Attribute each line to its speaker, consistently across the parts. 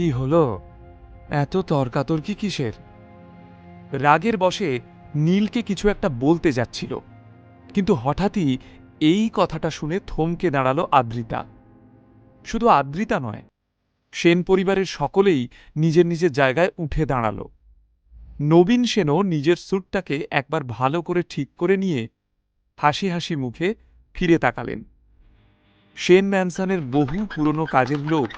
Speaker 1: কি হলো? এত তর্কাতর্কি কিসের? রাগের বশে নীলকে কিছু একটা বলতে যাচ্ছিল, কিন্তু হঠাৎই এই কথাটা শুনে থমকে দাঁড়াল আদ্রিতা। শুধু আদ্রিতা নয়, সেন পরিবারের সকলেই নিজের নিজের জায়গায় উঠে দাঁড়াল। নবীন সেনও নিজের স্যুটটাকে একবার ভালো করে ঠিক করে নিয়ে হাসি হাসি মুখে ফিরে তাকালেন। সেন ম্যানসনের বহু পুরনো কাজের লোক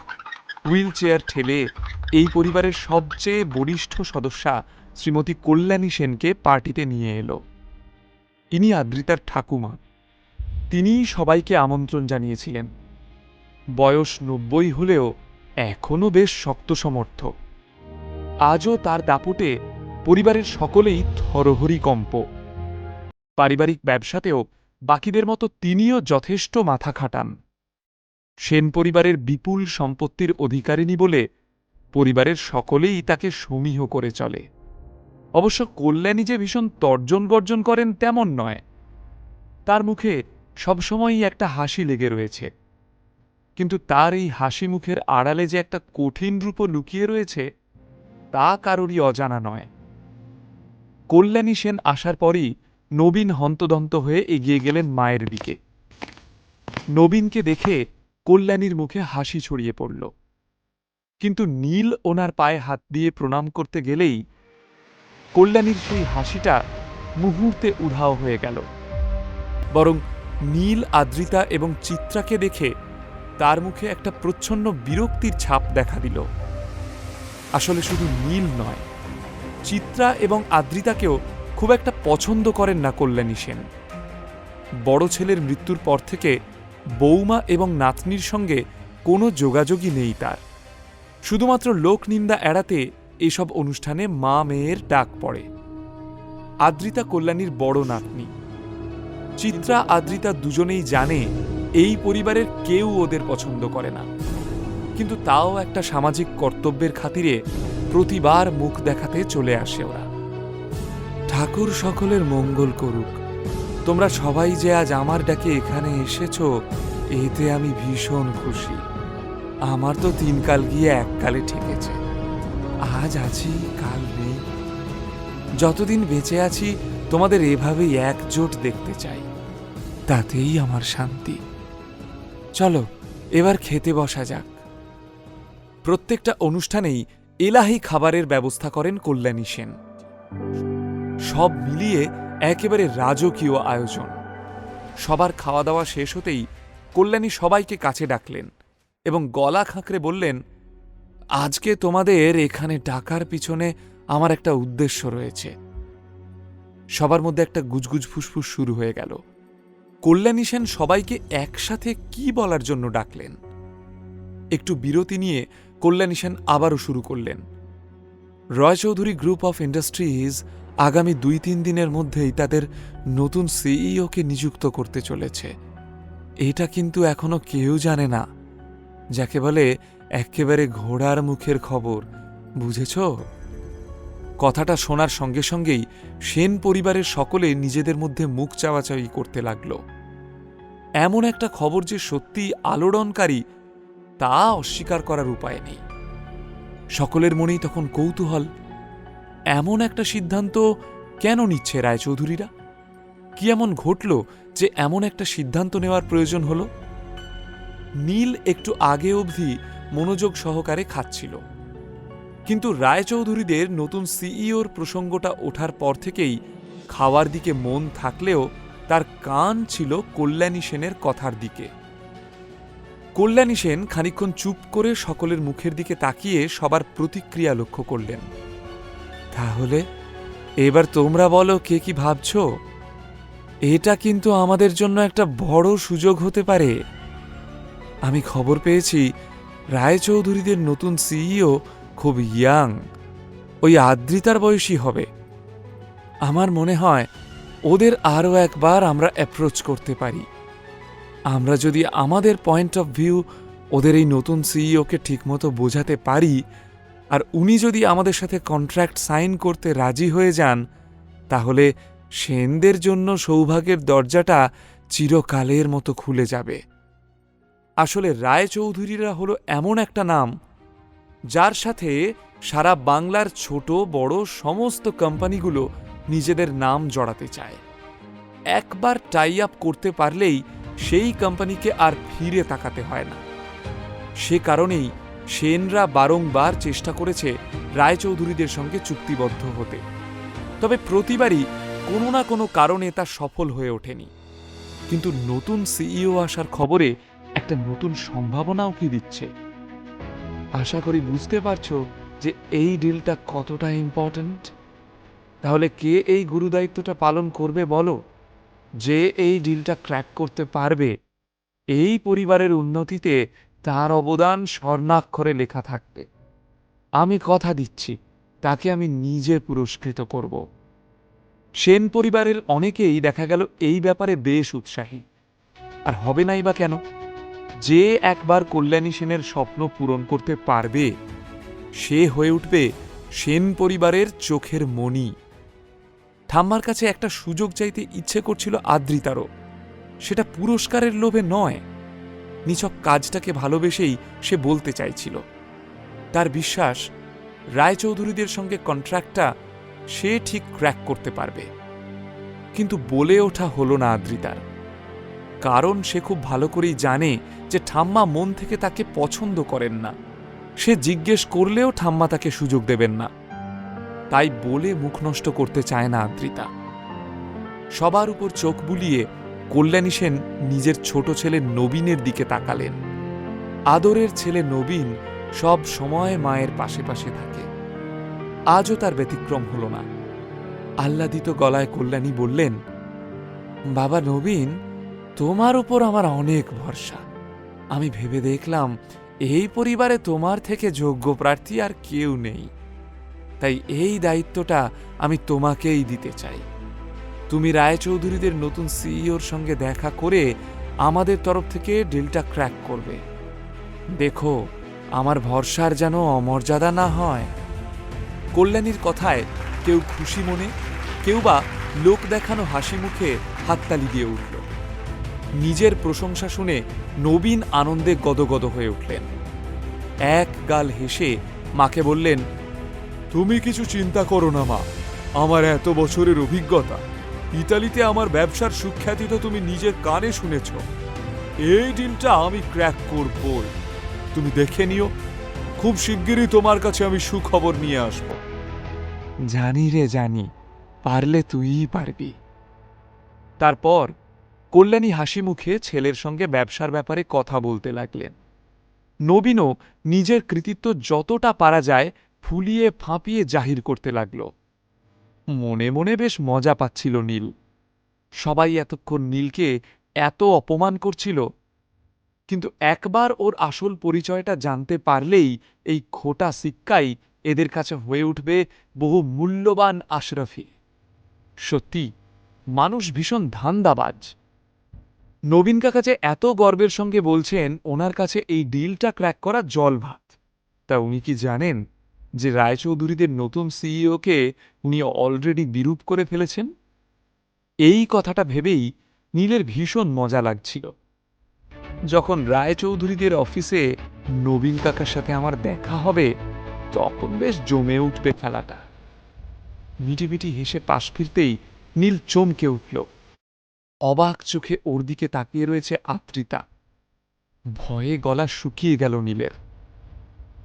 Speaker 1: হুইল চেয়ার ঠেলে এই পরিবারের সবচেয়ে বরিষ্ঠ সদস্যা শ্রীমতী কল্যাণী সেনকে পার্টিতে নিয়ে এলো। ইনি আদ্রিতার ঠাকুমা। তিনিই সবাইকে আমন্ত্রণ জানিয়েছিলেন। বয়স নব্বই হলেও এখনও বেশ শক্ত সমর্থ আজও তার দাপুটে পরিবারের সকলেই থরহরি কম্প। পারিবারিক ব্যবসাতেও বাকিদের মতো তিনিও যথেষ্ট মাথা খাটান। সেন পরিবারের বিপুল সম্পত্তির অধিকারিণী বলে পরিবারের সকলেই তাকে সমীহ করে চলে। অবশ্য কল্যাণী যে ভীষণ তর্জন গর্জন করেন তেমন নয়। তার মুখে সবসময়ই একটা হাসি লেগে রয়েছে। কিন্তু তার এই হাসি মুখের আড়ালে যে একটা কঠিন রূপ লুকিয়ে রয়েছে, তা কারোরই অজানা নয়। কল্যাণী সেন আসার পরই নবীন হন্তদন্ত হয়ে এগিয়ে গেলেন মায়ের দিকে। নবীনকে দেখে কল্যাণীর মুখে হাসি ছড়িয়ে পড়ল। কিন্তু নীল ওনার পায়ে হাত দিয়ে প্রণাম করতে গেলেই কল্যাণীর সেই হাসিটা মুহূর্তে উধাও হয়ে গেল। বরং নীল, আদ্রিতা এবং চিত্রাকে দেখে তার মুখে একটা প্রচ্ছন্ন বিরক্তির ছাপ দেখা দিল। আসলে শুধু নীল নয়, চিত্রা এবং আদ্রিতাকেও খুব একটা পছন্দ করেন না কল্যাণী সেন। বড় ছেলের মৃত্যুর পর থেকে বৌমা এবং নাতনির সঙ্গে কোনো যোগাযোগই নেই তার। শুধুমাত্র লোকনিন্দা এড়াতে এসব অনুষ্ঠানে মা মেয়ের ডাক পড়ে। আদ্রিতা কল্যাণীর বড় নাতনি। চিত্রা, আদ্রিতা দুজনেই জানে এই পরিবারের কেউ ওদের পছন্দ করে না। কিন্তু তাও একটা সামাজিক কর্তব্যের খাতিরে প্রতিবার মুখ দেখাতে চলে আসে ওরা। ঠাকুর সকলের মঙ্গল করুক। তোমরা সবাই যে আজ আমার ডাকে এখানে এসেছ, এতে আমি ভীষণ খুশি। আমার তো তিন কাল গিয়ে এককালে ঠেকেছে। আজ আছি, কাল নেই। যতদিন বেঁচে আছি, তোমাদের এভাবেই একজোট দেখতে চাই। তাতেই আমার শান্তি। চলো, এবার খেতে বসা যাক। প্রত্যেকটা অনুষ্ঠানেই এলাহি খাবারের ব্যবস্থা করেন কল্যাণী সেন। সব মিলিয়ে একেবারে রাজকীয় আয়োজন। সবার খাওয়া দাওয়া শেষ হতেই কল্যাণী সবাইকে কাছে ডাকলেন এবং গলা খাঁকড়ে বললেন, আজকে তোমাদের এখানে ডাকার পিছনে আমার একটা উদ্দেশ্য রয়েছে। সবার মধ্যে একটা গুজগুজ ফুসফুস শুরু হয়ে গেল। কল্যাণী সেন সবাইকে একসাথে কি বলার জন্য ডাকলেন? একটু বিরতি নিয়ে কল্যাণী সেন আবারও শুরু করলেন। রয়চৌধুরী গ্রুপ অফ ইন্ডাস্ট্রিজ আগামী দুই তিন দিনের মধ্যেই তাদের নতুন সিইওকে নিযুক্ত করতে চলেছে। এটা কিন্তু এখনও কেউ জানে না। যাকে বলে একেবারে ঘোড়ার মুখের খবর, বুঝেছ? কথাটা শোনার সঙ্গে সঙ্গেই সেন পরিবারের সকলে নিজেদের মধ্যে মুখ চাওয়াচাওয়ি করতে লাগল। এমন একটা খবর যে সত্যি আলোড়নকারী, তা অস্বীকার করার উপায় নেই। সকলের মনেই তখন কৌতূহল এমন একটা সিদ্ধান্ত কেন নিচ্ছে রায়চৌধুরীরা? কি এমন ঘটল যে এমন একটা সিদ্ধান্ত নেওয়ার প্রয়োজন হল? নীল একটু আগে অবধি মনোযোগ সহকারে খাচ্ছিল। কিন্তু রায়চৌধুরীদের নতুন সিইওর প্রসঙ্গটা ওঠার পর থেকেই খাওয়ার দিকে মন থাকলেও তার কান ছিল কল্যাণী সেনের কথার দিকে। কল্যাণী সেন খানিক্ষণ চুপ করে সকলের মুখের দিকে তাকিয়ে সবার প্রতিক্রিয়া লক্ষ্য করলেন। তাহলে এবার তোমরা বলো কে কি ভাবছ? এটা কিন্তু আমাদের জন্য একটা বড় সুযোগ হতে পারে। আমি খবর পেয়েছি, রায়চৌধুরীদের নতুন সিইও খুব ইয়াং, ওই আদ্রিতার বয়সী হবে। আমার মনে হয় ওদের আরও একবার আমরা অ্যাপ্রোচ করতে পারি। আমরা যদি আমাদের পয়েন্ট অফ ভিউ ওদের এই নতুন সিইওকে ঠিকমতো বোঝাতে পারি আর উনি যদি আমাদের সাথে কন্ট্রাক্ট সাইন করতে রাজি হয়ে যান, তাহলে সেনদের জন্য সৌভাগ্যের দরজাটা চিরকালের মতো খুলে যাবে। আসলে রায়চৌধুরীরা হলো এমন একটা নাম, যার সাথে সারা বাংলার ছোট, বড়, সমস্ত কোম্পানিগুলো নিজেদের নাম জড়াতে চায়। একবার টাই আপ করতে পারলেই সেই কোম্পানিকে আর ফিরে তাকাতে হয় না। সে কারণেই সেনরা বারংবার চেষ্টা করেছে রায়চৌধুরীদের সঙ্গে চুক্তিবদ্ধ হতে। তবে প্রতিবারই কোনো না কোনো কারণে তা সফল হয়ে ওঠেনি। কিন্তু নতুন সিইও আসার খবরে একটা নতুন সম্ভাবনাও কি দিচ্ছে? আশা করি বুঝতে পারছ যে এই ডিলটা কতটা ইম্পর্ট্যান্ট তাহলে কে এই গুরুদায়িত্বটা পালন করবে বলো? যে এই ডিলটা ক্র্যাক করতে পারবে, এই পরিবারের উন্নতিতে তার অবদান স্বর্ণাক্ষরে লেখা থাকবে। আমি কথা দিচ্ছি, তাকে আমি নিজে পুরস্কৃত করব। সেন পরিবারের অনেকেই দেখা গেল এই ব্যাপারে বেশ উৎসাহী। আর হবে নাই বা কেন? যে একবার কল্যাণী সেনের স্বপ্ন পূরণ করতে পারবে, সে হয়ে উঠবে সেন পরিবারের চোখের মণি। ঠাম্মার কাছে একটা সুযোগ চাইতে ইচ্ছে করছিল আদ্রিতারও। সেটা পুরস্কারের লোভে নয়। নিছক কাজটাকে ভালোবেসেই সে বলতে চাইছিল। তার বিশ্বাস, রায়চৌধুরীদের সঙ্গে কন্ট্রাক্টটা সে ঠিক ক্র্যাক করতে পারবে। কিন্তু বলে ওঠা হলো না আদ্রিতার। কারণ সে খুব ভালো করেই জানে যে ঠাম্মা মন থেকে তাকে পছন্দ করেন না। সে জিজ্ঞেস করলেও ঠাম্মা তাকে সুযোগ দেবেন না। তাই বলে মুখ নষ্ট করতে চায় না আদ্রিতা। সবার উপর চোখ বুলিয়ে কল্যাণী সেন নিজের ছোট ছেলে নবীনের দিকে তাকালেন। আদরের ছেলে নবীন সব সময় মায়ের পাশে পাশে থাকে। আজও তার ব্যতিক্রম হল না। আহ্লাদিত গলায় কল্যাণী বললেন, বাবা নবীন, তোমার উপর আমার অনেক ভরসা। আমি ভেবে দেখলাম, এই পরিবারে তোমার থেকে যোগ্য প্রার্থী আর কেউ নেই। তাই এই দায়িত্বটা আমি তোমাকেই দিতে চাই। তুমি রায়চৌধুরীদের নতুন সিইওর সঙ্গে দেখা করে আমাদের তরফ থেকে ডিলটা ক্র্যাক করবে। দেখো, আমার ভরসার যেন অমর্যাদা না হয়। কল্যাণীর কথায় কেউ খুশি মনে, কেউ বা লোক দেখানো হাসি মুখে হাততালি দিয়ে উঠল। নিজের প্রশংসা শুনে নবীন আনন্দে গদগদ হয়ে উঠলেন। এক গাল হেসে মাকে বললেন, তুমি কিছু চিন্তা করো না মা, আমার এত বছরের অভিজ্ঞতা। ইতালিতে আমার ব্যবসার সুখ্যাতি তো তুমি নিজের কানে শুনেছ। এই ডিলটা আমি ক্র্যাক করবই। তুমি দেখে নিও খুব শিগগিরই তোমার কাছে আমি সুখবর নিয়ে আসব। জানি রে জানি পারলে তুইই পারবি। তারপর কল্যাণী হাসি মুখে ছেলের সঙ্গে ব্যবসার ব্যাপারে কথা বলতে লাগলেন। নবীনও নিজের কৃতিত্ব যতটা পারা যায় ফুলিয়ে ফাঁপিয়ে জাহির করতে লাগল। মনে মনে বেশ মজা পাচ্ছিল নীল। সবাই এতক্ষণ নীলকে এত অপমান করছিল। কিন্তু একবার ওর আসল পরিচয়টা জানতে পারলেই এই খোটা সিক্কাই এদের কাছে হয়ে উঠবে বহু মূল্যবান আশরফি। সত্যি, মানুষ ভীষণ ধান্দাবাজ। নবীন কাকা যে এত গর্বের সঙ্গে বলছেন, ওনার কাছে এই ডিলটা ক্র্যাক করা জল ভাত তা উনি কি জানেন? যে রায়চৌধুরীদের নতুন সিইওকে উনি অলরেডি বিরূপ করে ফেলেছেন? এই কথাটা ভেবেই নীলের ভীষণ মজা লাগছিল। যখন রায়চৌধুরীদের অফিসে নবীন কাকার সাথে আমার দেখা হবে, তখন বেশ জমে উঠবে খেলাটা। মিটিমিটি হেসে পাশ ফিরতেই নীল চমকে উঠল। অবাক চোখে ওর দিকে তাকিয়ে রয়েছে আত্রিতা। ভয়ে গলা শুকিয়ে গেল নীলের।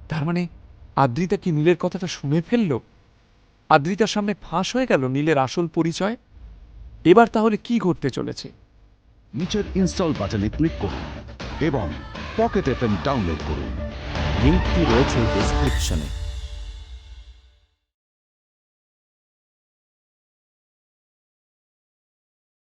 Speaker 1: তার মানে আদ্রিতা কি নীলের কথাটা শুনে ফেলল? আদ্রিতার সামনে ফাঁস হয়ে গেল নীলের আসল পরিচয়? এবার তাহলে কি ঘটতে চলেছে?
Speaker 2: নিচের ইনস্টল বাটনে ক্লিক করুন এবং পকেট এফএম ডাউনলোড করুন।
Speaker 3: লিঙ্কটি রয়েছে ডেসক্রিপশনে